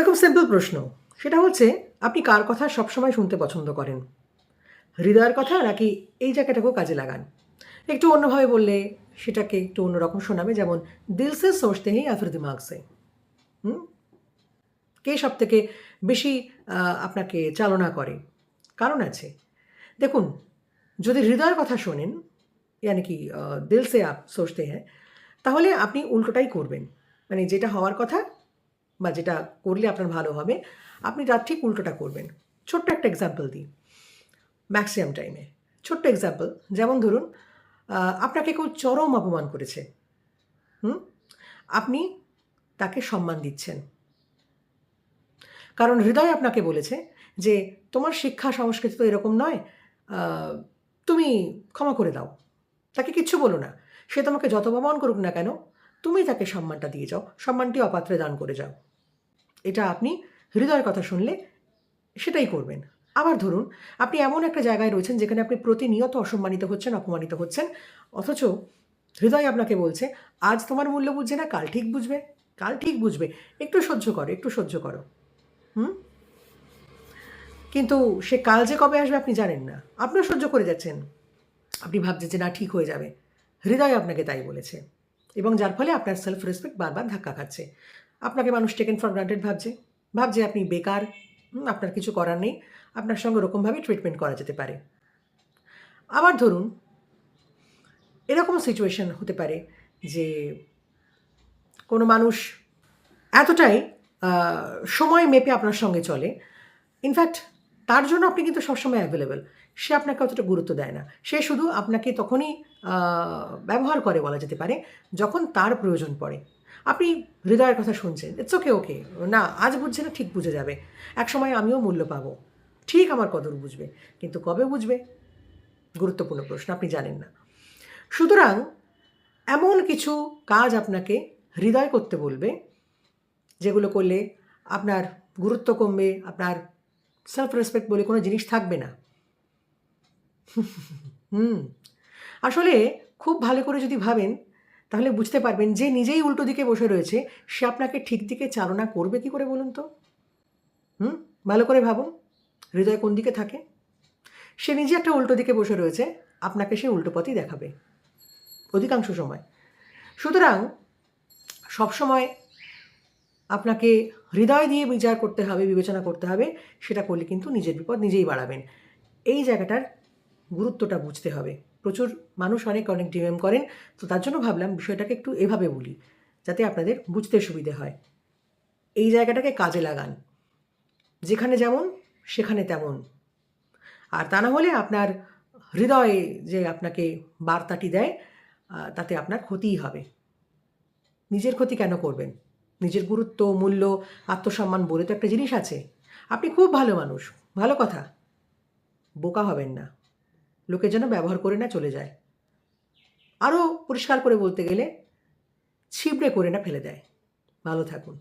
একটা খুব সিম্পল প্রশ্ন। সেটা হচ্ছে, আপনি কার কথা সবসময় শুনতে পছন্দ করেন? হৃদয়ের কথা নাকি এই জায়গাটাকেও কাজে লাগান? একটু অন্যভাবে বললে সেটাকে একটু অন্যরকম শোনাবে, যেমন দিলসে সে হেই হি আফির হুম? কে সব থেকে বেশি আপনাকে চালনা করে? কারণ আছে। দেখুন, যদি হৃদয়ের কথা শোনেন, ইয়ানি কি দিলসে আপ সোসতে হ্যাঁ তাহলে আপনি উল্টোটাই করবেন। মানে যেটা হওয়ার কথা বা যেটা করলে আপনার ভালো হবে, আপনি তার ঠিক উল্টোটা করবেন। ছোট্ট একটা এক্সাম্পল দিই। ম্যাক্সিমাম টাইমে ছোট্ট এক্সাম্পল যেমন ধরুন আপনাকে কেউ চরম অপমান করেছে। হুম? আপনি তাকে সম্মান দিচ্ছেন। কারণ হৃদয় আপনাকে বলেছে যে, তোমার শিক্ষা সংস্কৃতি তো এরকম নয় তুমি ক্ষমা করে দাও। তাকে কিচ্ছু বলো না। সে তোমাকে যত অপমান করুক না কেন, তুমি তাকে সম্মানটা দিয়ে যাও। সম্মানটি অপাত্রে দান করে যাও। এটা আপনি হৃদয়ের কথা শুনলে সেটাই করবেন। আবার ধরুন, আপনি এমন একটা জায়গায় রয়েছেন যেখানে আপনি প্রতিনিয়ত অসম্মানিত হচ্ছেন, অপমানিত হচ্ছেন, অথচ হৃদয় আপনাকে বলছে, আজ তোমার মূল্য বুঝছে না, কাল ঠিক বুঝবে, কাল ঠিক বুঝবে, একটু সহ্য করো, একটু সহ্য করো। হুম? কিন্তু সে কাল যে কবে আসবে আপনি জানেন না। আপনিও সহ্য করে যাচ্ছেন। আপনি ভাবছেন যে না, ঠিক হয়ে যাবে। হৃদয় আপনাকে তাই বলেছে এবং যার ফলে আপনার সেলফ রেসপেক্ট বারবার ধাক্কা খাচ্ছে। আপনাকে মানুষ টেকেন ফর গ্রান্টেড ভাবছে। ভাবছে আপনি বেকার আপনার কিছু করার নেই, আপনার সঙ্গে ওরকমভাবে ট্রিটমেন্ট করা যেতে পারে। আবার ধরুন, এরকম সিচুয়েশন হতে পারে যে কোনো মানুষ এতটাই সময় মেপে আপনার সঙ্গে চলে। ইনফ্যাক্ট তার জন্য আপনি কিন্তু সবসময় অ্যাভেলেবেল সে আপনাকে অতটা গুরুত্ব দেয় না। সে শুধু আপনাকে তখনই ব্যবহার করে বলা যেতে পারে, যখন তার প্রয়োজন পড়ে। আপনি হৃদয়ের কথা শুনছেন। ইটস ওকে ওকে না, আজ বুঝছে না, ঠিক বুঝে যাবে। এক সময় আমিও মূল্য পাবো। ঠিক আমার কদর বুঝবে। কিন্তু কবে বুঝবে? গুরুত্বপূর্ণ প্রশ্ন, আপনি জানেন না। সুতরাং, এমন কিছু কাজ আপনাকে হৃদয় করতে বলবে, যেগুলো করলে আপনার গুরুত্ব কমবে, আপনার সেলফ রেসপেক্ট বলে কোনো জিনিস থাকবে না। হুম। আসলে খুব ভালো করে যদি ভাবেন তাহলে বুঝতে পারবেন যে নিজেই উল্টো দিকে বসে রয়েছে, সে আপনাকে ঠিক দিকে চালনা করবে কি করে বলুন তো? হুম? ভালো করে ভাবুন, হৃদয় কোন দিকে থাকে? সে নিজে একটা উল্টো দিকে বসে রয়েছে, আপনাকে সে উল্টো পথই দেখাবে। অধিকাংশ সময়। সুতরাং সবসময় আপনাকে হৃদয় দিয়ে বিচার করতে হবে, বিবেচনা করতে হবে, সেটা করলে কিন্তু নিজের বিপদ নিজেই বাড়াবেন। এই জায়গাটার গুরুত্বটা বুঝতে হবে। প্রচুর মানুষ অনেক অনেক ডিএম করেন। তো তার জন্য ভাবলাম বিষয়টাকে একটু এভাবে বলি, যাতে আপনাদের বুঝতে সুবিধে হয়। এই জায়গাটাকে কাজে লাগান। যেখানে যেমন, সেখানে তেমন। আর তা না হলে আপনার হৃদয়ে যে আপনাকে বার্তাটি দেয় তাতে আপনার ক্ষতিই হবে। নিজের ক্ষতি কেন করবেন? নিজের গুরুত্ব, মূল্য, আত্মসম্মান বলে তো একটা জিনিস আছে। আপনি খুব ভালো মানুষ, ভালো কথা। বোকা হবেন না। লোকে যেন ব্যবহার করে না চলে যায়। আরও পরিষ্কার করে বলতে গেলে, ছিবড়ে করে না ফেলে দেয়। ভালো থাকুন।